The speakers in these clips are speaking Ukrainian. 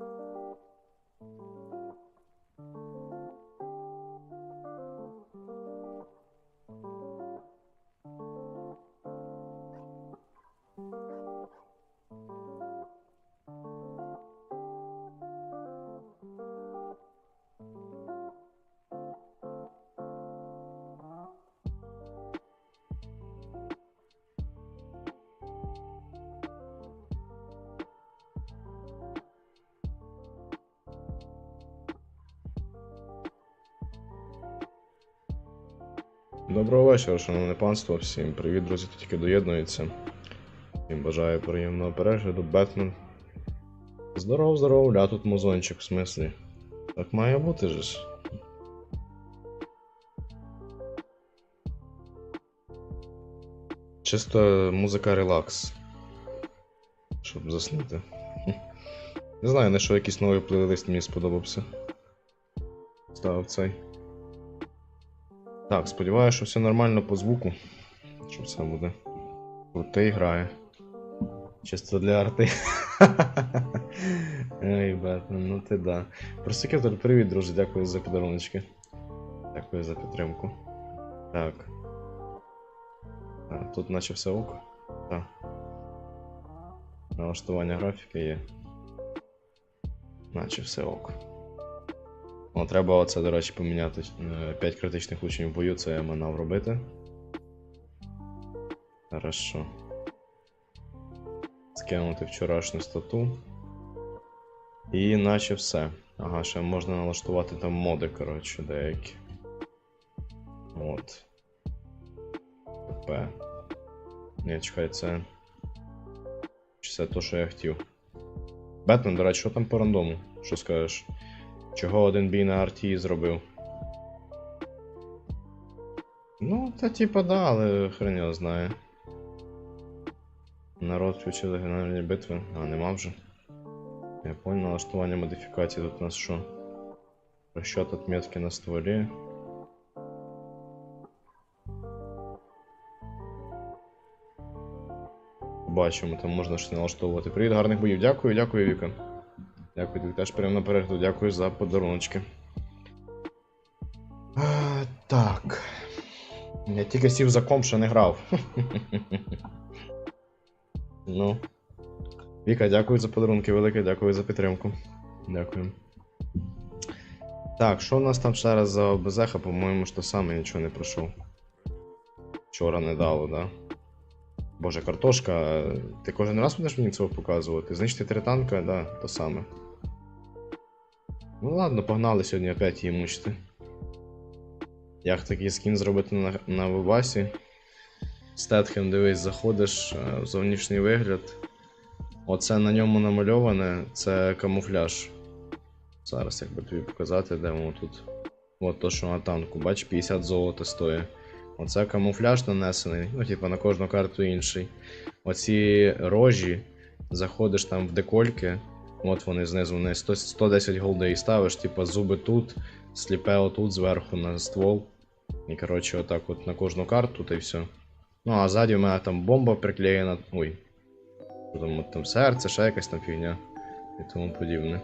Thank you. Доброго вечора, шановне панство. Всім привіт, друзі, хто тільки доєднується. Всім бажаю приємного перегляду. Бетмен. Здоров, здоров, ля тут музончик, в смислі. Так має бути ж. Чисто музика релакс. Щоб заснути. Не знаю, на що якийсь новий плейлист мені сподобався. Ставив цей. Так, сподіваюся, що все нормально по звуку. Що все буде. Крутий грає. Чисто для арти. Ей, Бетмен, ну ти да. Просекетор, привіт, друже, дякую за подаруночки. Дякую за підтримку. Так. А, тут наче все ок. Так. Налаштування графіки є. Наче все ок. О, треба оце, до речі, поміняти. 5 критичних учнів в бою, це я манав робити. Хорошо. Скинути вчорашню стату. І наче все. Ага, ще можна налаштувати там моди, коротше, деякі. От. ПП. Ні, чекай, це. Чи це то, що я хотів. Бетмен, до речі, що там по рандому? Що скажеш? Чого один бій на арті зробив? Ну, та типа да, але хрен його знає. Народ включив легендарні битви. А, нема вже. Я понял, налаштування модифікацій тут у нас що? Розчет отметки на стволі. Бачимо, там можна щось налаштовувати. Привіт, гарних боїв. Дякую, дякую, Віка. Дякую, тобі теж на перегляду. Дякую за подаруночки. А, так. Я тільки сів за комп, що не грав. ну. Віка, дякую за подарунки велике, дякую за підтримку. Дякую. Так, що у нас там ще раз за ОБЗХ, по-моєму, що саме нічого не пройшов. Вчора не дало, да? Боже, картошка, ти кожен раз будеш мені цього показувати? Знищити три танка, да, то саме. Ну ладно, погнали сьогодні опять її мучити. Як такий скін зробити на, на Вивасі? Стетхем, дивись, заходиш е, зовнішній вигляд. Оце на ньому намальоване, це камуфляж. Зараз як би тобі показати, де воно тут. От то, що на танку, бач, 50 золота стоїть. Оце камуфляж нанесений, ну, типа на кожну карту інший. Оці рожі, заходиш там в декольки, от вони знизу, вони 100, 110 голдей ставиш, типа зуби тут, сліпе отут зверху на ствол. І коротше, отак от на кожну карту та й все. Ну, а ззаді в мене там бомба приклеєна. Ой. Там, там серце, ще якась там фігня і тому подібне.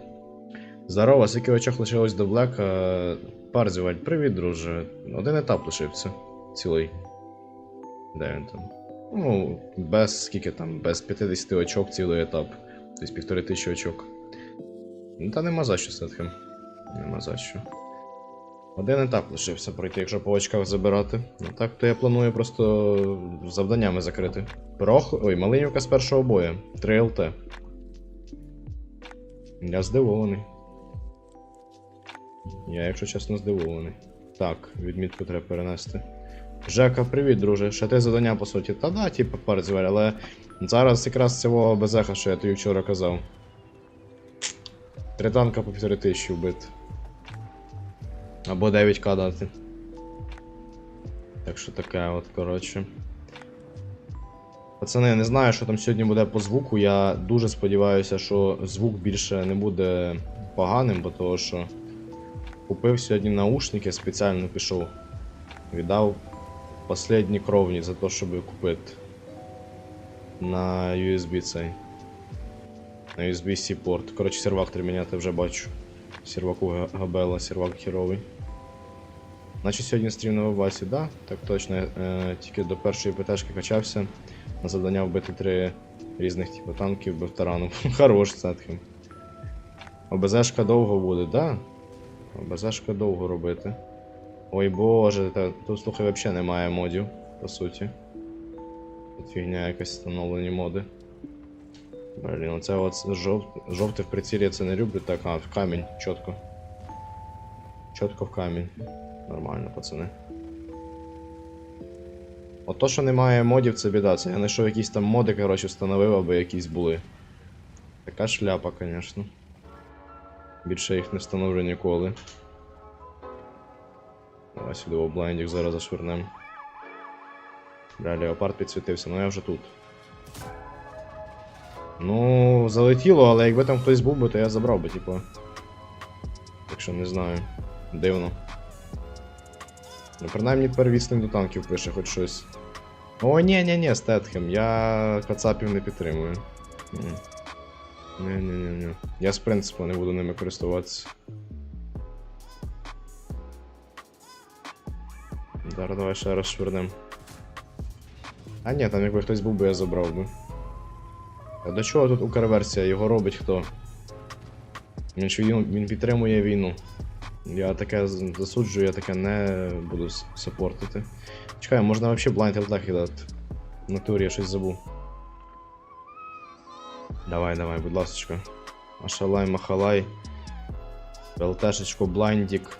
Здорово, скільки очок лишилось до Блека. Парзіваль, привіт, друже. Один етап лишився. Цілий. Де він там? Ну, без скільки там, без 50 очок цілий етап. Тобто півтори тисячі очок. Ну, Та нема за що, Сетхем. Нема за що. Один етап лишився пройти, якщо по очках забирати. Ну так, то я планую просто завданнями закрити. Прох. Ой, Малинівка з першого бою. 3 ЛТ. Я здивований. Я, якщо чесно, здивований. Так, відмітку треба перенести. Жека, привіт, друже. Ще ти завдання по суті. Та да, типу, парзівель, але зараз якраз цього безеха, що я тобі вчора казав. Три танка по півтори тисячі вбити. Або 9к дати. Так що таке от, коротше. Пацани, не знаю, що там сьогодні буде по звуку. Я дуже сподіваюся, що звук більше не буде поганим, бо того що купив сьогодні наушники, спеціально пішов. Віддав последні кровні за те, щоб купити на USB цей. На USB-C порт. Коротше, сервак треба міняти вже бачу. Серваку га- габела, сервак херовий. Наче сьогодні стрім на Вавасі, да? Так точно. Е, тільки до першої ПТшки качався. На завдання вбити три різних типу танків, вбив тарану. Хорош сетхем. ОБЗшка довго буде, да? ОБЗшка довго робити. Ой боже, тут слухай взагалі немає модів, по суті. Тут фігня якась встановлені моди. Блін, оце от жов... жовте в прицілі я це не люблю. Так, а, в камінь, чітко. Чітко в камінь. Нормально, пацани. От то, що немає модів, це біда. Це я знайшов якісь там моди, коротше, встановив, аби якісь були. Така шляпа, звісно. Більше їх не встановлю ніколи. Давай сюди в блайндік зараз зашвирнем. Бля, леопард підсвітився, ну я вже тут. Ну, залетіло, але якби там хтось був би, то я забрав би, типу. Так що не знаю. Дивно. Ну, принаймні тепер відстань до танків пише хоч щось. О, ні, ні, ні, Стетхем, я кацапів не підтримую. Ні, ні, ні, ні. Я з принципу не буду ними користуватися. Зараз давай ще раз швирнем. А ні, там якби хтось був би, я забрав би. А до чого тут Укрверсія? Його робить хто? Він ж він, він підтримує війну. Я таке засуджую, я таке не буду саппортити. Чекай, можна взагалі блайнд хелта кидати. В натурі я щось забув. Давай, давай, будь ласочка. Машалай, махалай. ЛТшечку, блайндік.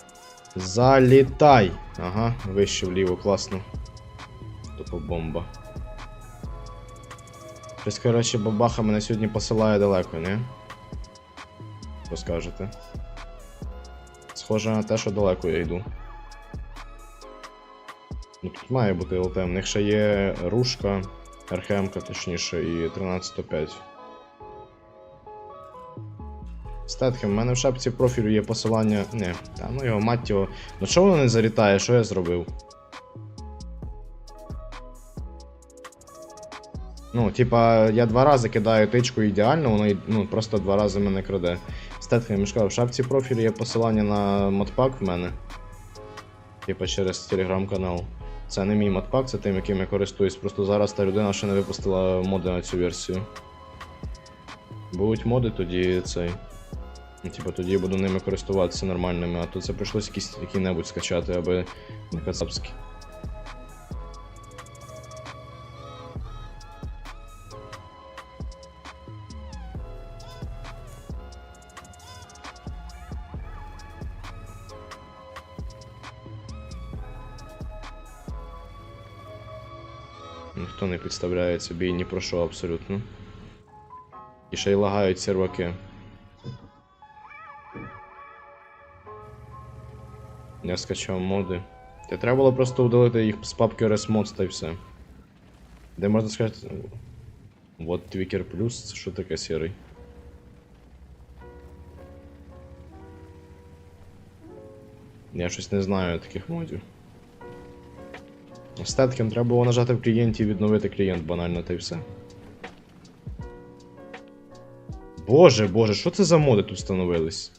Залітай! Ага, вище вліво, класно. Тупо бомба. Щось, коротше, бабаха мене сьогодні посилає далеко, не? Що скажете? Схоже на те, що далеко я йду. Ну тут має бути ЛТ. В них ще є рушка, РХМ-ка точніше, і 1305. Стетхем, в мене в шапці профілю є посилання. Не, та ну його мать його. Ну чого воно не залітає? Що я зробив? Ну, типа, я два рази кидаю тичку ідеально, воно ну, просто два рази мене краде. Стетхем, ж в шапці профілю є посилання на модпак в мене. Типа через телеграм-канал. Це не мій модпак, це тим, яким я користуюсь. Просто зараз та людина ще не випустила моди на цю версію. Будуть моди, тоді цей. Ну, Типа тоді я буду ними користуватися нормальними, а то це прийшлось якісь які-небудь скачати, аби не кацапські. Підставляється бій ні про що абсолютно. І ще й лагають серваки. Я скачав моди. Та треба було просто удалити їх з папки ResMods та й все. Де можна сказати. Вот Tweaker Plus, це що таке сірий? Я щось не знаю таких модів. Статком треба було нажати в клієнті і відновити клієнт банально та й все. Боже, боже, що це за моди тут встановились?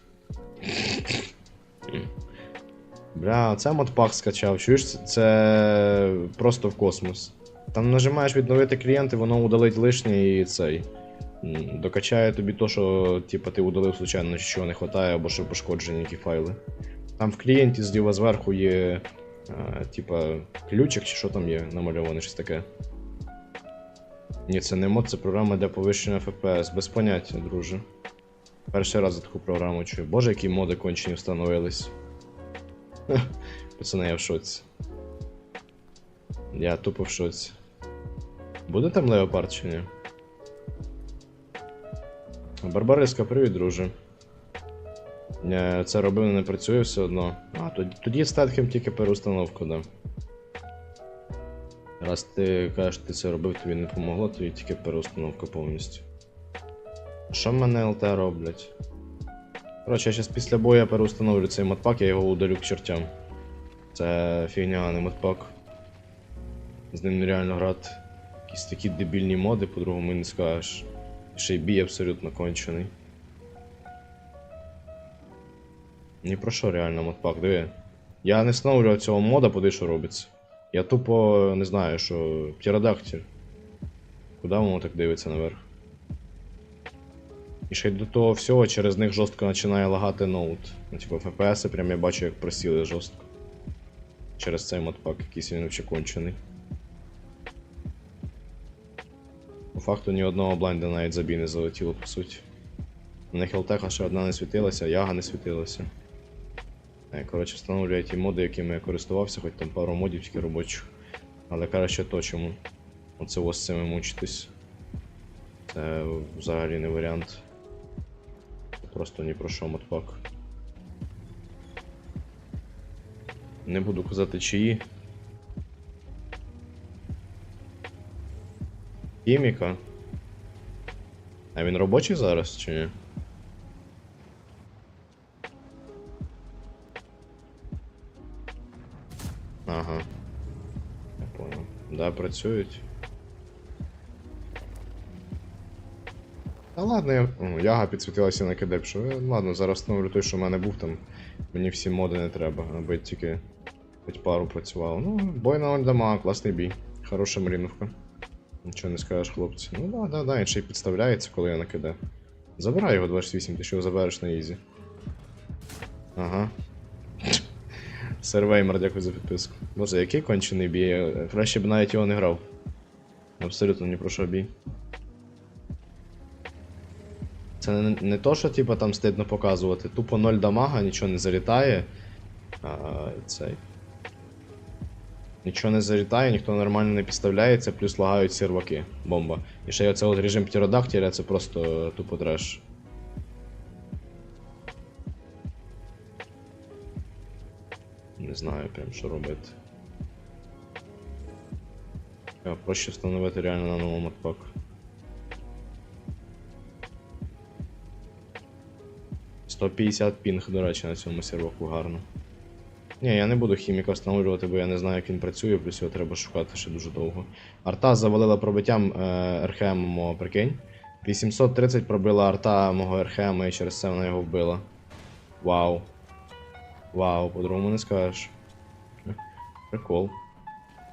Бля, це модпак скачав, чуєш, це- просто в космос. Там нажимаєш відновити клієнт, і воно удалить лишнє і цей. Докачає тобі то, що типа, ти удалив случайно, що не вистачає, або що пошкоджені які файли. Там в клієнті зліва зверху є. А, типа ключик чи що там є намальоване, щось таке. Ні, це не мод, це програма для повищення FPS. Без поняття, друже. Перший раз за таку програму чую. Боже, які моди кончені встановились. Пацани, я в шоці. Я тупо в шоці. Буде там леопард чи ні? Барбариска, привіт, друже. Я це робив, не працює все одно. А, тоді, тоді статхем тільки переустановку дам. Раз ти кажеш, ти це робив, тобі не помогло, тоді тільки переустановка повністю. Що мене ЛТ роблять? Коротше, я зараз після бою переустановлю цей модпак, я його удалю к чертям. Це фігня, а не модпак. З ним нереально грати. Якісь такі дебільні моди, по-другому не скажеш. Ще й бій абсолютно кончений. Ні про що реально модпак, диви. Я не встановлював цього мода, поди що робиться. Я тупо не знаю, що птеродактиль. Куди воно так дивиться наверх? І ще й до того всього через них жорстко починає лагати ноут. Ну, типу, FPS прям я бачу, як просіли жорстко. Через цей модпак, якийсь він взагалі кончений. По факту ні одного блайнда навіть забій не залетіло, по суті. На Хелтеха ще одна не світилася, яга не світилася. Е, Коротше, встановлюю ті моди, якими я користувався, хоч там пару модів тільки робочих. Але краще то чому. Оце ось цими мучитись. Це взагалі не варіант. Просто ні про що модпак. Не буду казати чиї. Хіміка. А він робочий зараз чи ні? Да, працюють. Та ладно, я... О, яга підсвітилася на кедепшу. Е, Ладно, зараз встановлю той, що в мене був там. Мені всі моди не треба, аби тільки хоч пару працювало. Ну, бой на ольдама, класний бій. Хороша мріновка. Нічого не скажеш, хлопці. Ну да, да, да, він ще й підставляється, коли я накидаю. Забирай його 28, ти що забереш на ізі. Ага. Сервеймер, дякую за підписку. Боже, який кончений бій. Краще б навіть його не грав. Абсолютно ні про що бій. Це не, не то, що типа там стидно показувати. Тупо 0 дамага, нічого не залітає. А, цей. Нічого не залітає, ніхто нормально не підставляється, плюс лагають серваки. Бомба. І ще й оце от режим птеродактиля, це просто тупо треш. Не знаю прям що робити. Я проще встановити реально на новому модпак. Сто пінг, до речі, на цьому серваку гарно. Ні, я не буду хіміка встановлювати, бо я не знаю, як він працює, плюс його треба шукати ще дуже довго. Арта завалила пробиттям е, РХМ мого, прикинь. 830 пробила арта мого РХМ і через це вона його вбила. Вау. Вау, по-другому не скажеш. Прикол.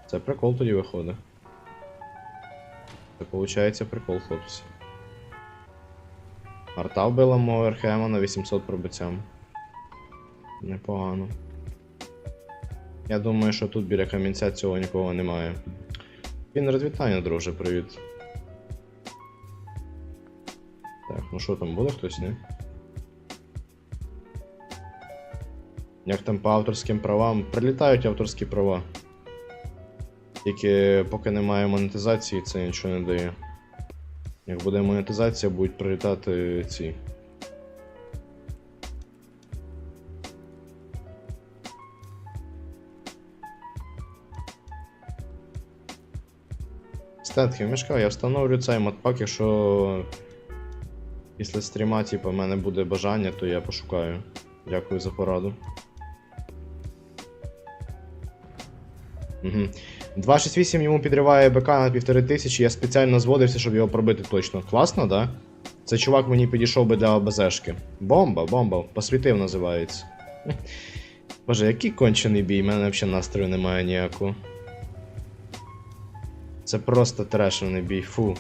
Це прикол тоді виходить. Це виходить прикол, хлопці. Арта вбила мого РХМ на 800 пробиттям. Непогано. Я думаю, що тут біля камінця цього нікого немає. Він розвітання, друже, привіт. Так, ну що там, буде хтось, не? Як там по авторським правам? Прилітають авторські права. Тільки поки немає монетизації, це нічого не дає. Як буде монетизація, будуть прилітати ці. Стетхів, мішка, я встановлю цей модпак, якщо після стріма, типу, в мене буде бажання, то я пошукаю. Дякую за пораду. Угу. 268 йому підриває БК на 1500, я спеціально зводився, щоб його пробити точно. Класно, да? Це чувак мені підійшов би для ОБЗшки. Бомба, бомба, посвітив називається. Боже, який кончений бій, в мене взагалі настрою немає ніякого. Це просто трешений бій, фу.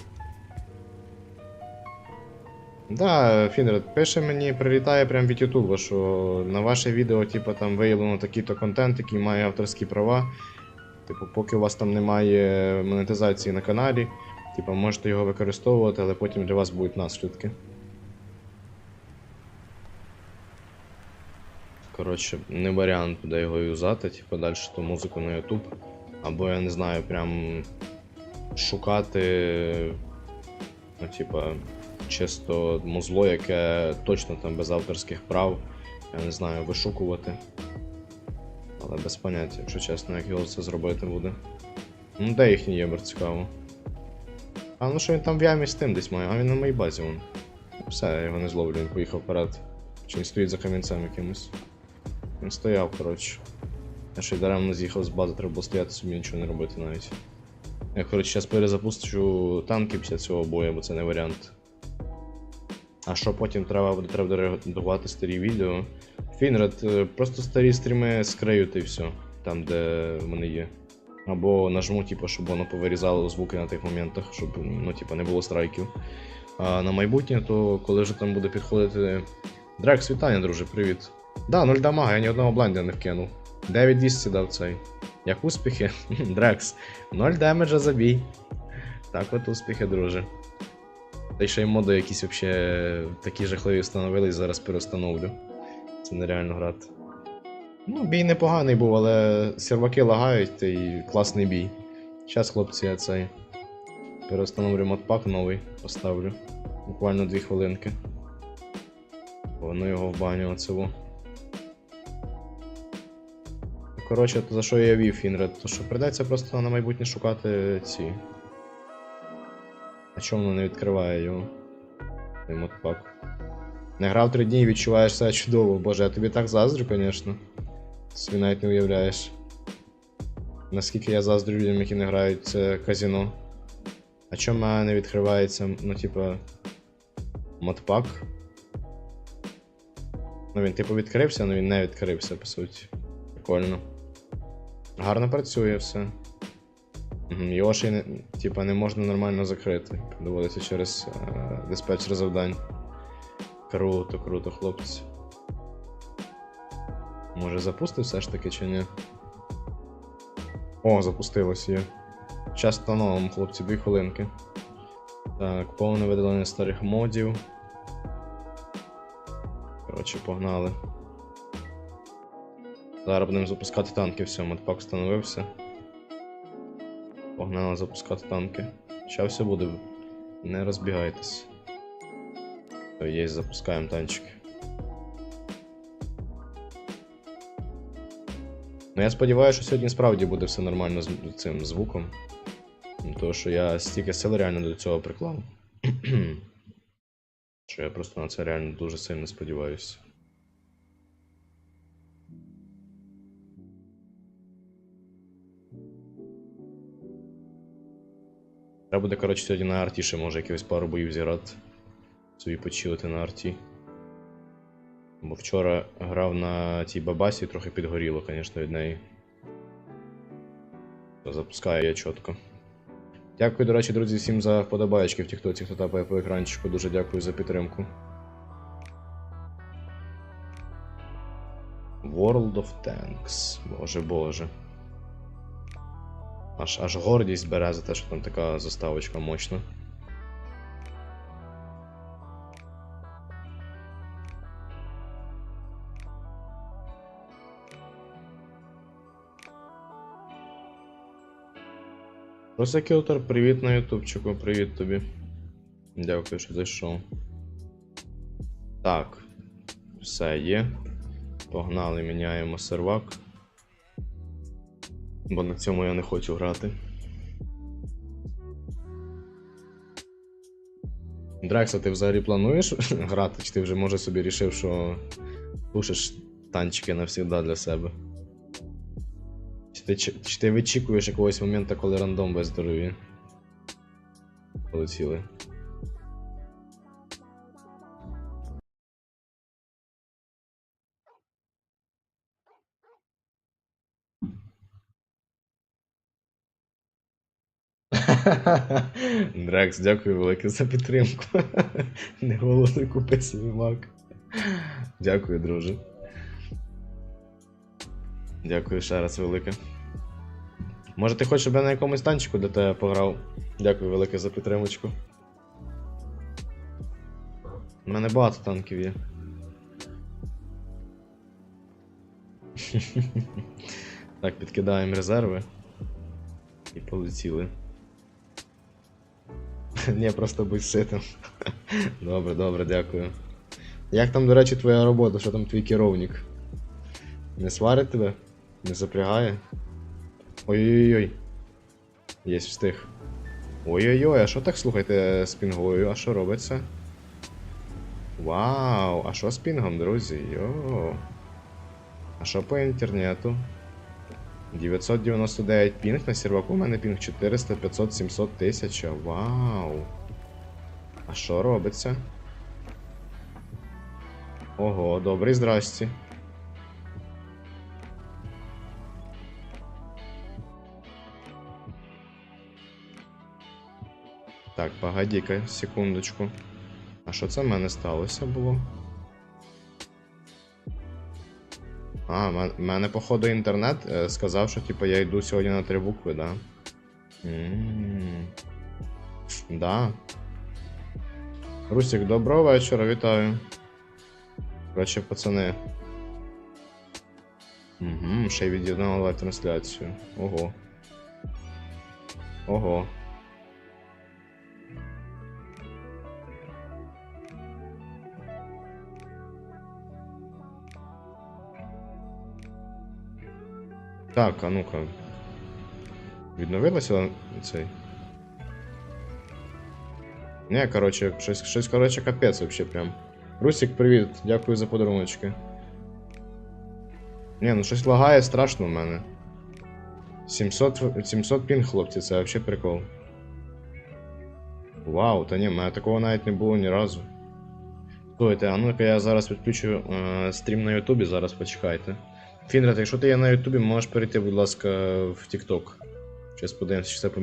Да, Фінред пише мені, прилітає прямо від Ютуба, що на ваше відео, типу, там виявлено такий-то контент, який має авторські права. Типу, поки у вас там немає монетизації на каналі, типу, можете його використовувати, але потім для вас будуть наслідки. Коротше, не варіант буде його юзати, типу, далі ту музику на YouTube. Або я не знаю, прям шукати, ну, типа, чисто музло, яке точно там без авторських прав, я не знаю, вишукувати. Але без поняття, якщо чесно, як його це зробити буде. Ну, де їхній єбер цікаво. А ну що він там в ямі з тим десь має, а він на моїй базі вон. Все, я його не зловлю, він поїхав вперед. Чи він стоїть за камінцем якимось. Він стояв, коротше. Я ще й даремно з'їхав з бази, треба було стояти собі нічого не робити навіть. Я, коротше, зараз перезапущу танки після цього бою, бо це не варіант. А що потім треба буде треба редагувати старі відео? Фінред, е, просто старі стріми скрию та й все, там, де вони є. Або нажму, типу, щоб воно повирізало звуки на тих моментах, щоб ну, типу, не було страйків. А на майбутнє, то коли вже там буде підходити. Дрекс, вітання, друже, привіт. Да, 0 дамага, я ні одного блайнда не вкинув. 9200 дав цей. Як успіхи? Дрекс. 0 демеджа забій. Так от успіхи, друже. Та й ще й моди якісь вообще такі жахливі встановились, зараз перестановлю. Це нереально грати. Ну, бій непоганий був, але серваки лагають, та й класний бій. Зараз, хлопці, я цей. Перестановлю модпак новий, поставлю. Буквально 2 хвилинки. Воно його в баню оцево. Коротше, то за що я вів Фінред? То що придеться просто на майбутнє шукати ці. А чому воно не відкриває його? Модпак. Не грав три дні і відчуваєш себе чудово. Боже, я тобі так заздрю, звісно. Собі навіть не уявляєш. Наскільки я заздрю людям, які не грають це казіно. А чому не відкривається, ну, типа. Модпак? Ну він типу відкрився, але він не відкрився, по суті. Прикольно. Гарно працює все. Його ще не, типа, не можна нормально закрити. Доводиться через е, диспетчер завдань. Круто, круто, хлопці. Може запустив все ж таки чи ні? О, запустилось є. Час встановимо, хлопці, дві хвилинки. Так, повне видалення старих модів. Коротше, погнали. Зараз будемо запускати танки, все, модпак встановився. Погнали запускати танки. Ща все буде. Не розбігайтесь. То є, запускаємо танчики. Ну я сподіваюся, що сьогодні справді буде все нормально з цим звуком. Тому що я стільки сил реально до цього приклав. що я просто на це реально дуже сильно сподіваюся. Треба буде, коротше, сьогодні на арті ще може якихось пару боїв зіграти. Собі почилити на арті. Бо вчора грав на тій бабасі, трохи підгоріло, звісно, від неї. Запускаю я чітко. Дякую, до речі, друзі, всім за вподобаєчки в тіктоці, хто тапає по екранчику. Дуже дякую за підтримку. World of Tanks. Боже боже. Аж, аж гордість бере за те, що там така заставочка мощна. Просекютор, привіт на ютубчику, привіт тобі. Дякую, що зайшов. Так, все є. Погнали, міняємо сервак. Бо на цьому я не хочу грати. Дрекса, ти взагалі плануєш грати, чи ти вже може собі рішив, що пушиш танчики навсігда для себе? Чи ти, чи ти вичікуєш якогось моменту, коли рандом без здоров'я? Полетіли. Дрекс, дякую велике за підтримку. Не голодний купи собі мак. Дякую, друже. Дякую ще раз велике. Може ти хочеш, щоб я на якомусь танчику для тебе пограв? Дякую велике за підтримочку. У мене багато танків є. так, підкидаємо резерви. І полетіли. Ні, просто будь ситим. добре, добре, дякую. Як там, до речі, твоя робота? Що там твій керівник? Не сварить тебе? Не запрягає? Ой-ой-ой. Єсть встиг. Ой-ой-ой, а що так слухайте з пінгою? А що робиться? Вау, а що з пінгом, друзі? Йо. А що по інтернету? 999 пінг на серваку, у мене пінг 400, 500, 700 тисяч. Вау. А що робиться? Ого, добрий, здрасті. Так, погоди-ка, секундочку. А що це в мене сталося було? А, в мене, походу, інтернет е, сказав, що типу я йду сьогодні на три букви, да? Да. Русик, доброго вечора, вітаю. Коротше, пацани. Угу, ще й від'єднали лайв трансляцію. Ого. Ого. Так, а ну-ка. Відновилося цей. Не, короче, щось, щось, короче, капець вообще прям. Русик, привіт, дякую за подаруночки. Не, ну щось лагає страшно в мене. 700, в- 700 пін, хлопці, це вообще прикол. Вау, та ні, в мене такого навіть не було ні разу. Стойте, а ну-ка я зараз відключу е, стрім на Ютубі, зараз почекайте. Фінред, якщо ти є на Ютубі, можеш перейти, будь ласка, в TikTok. Зараз подивимося, чи це помі-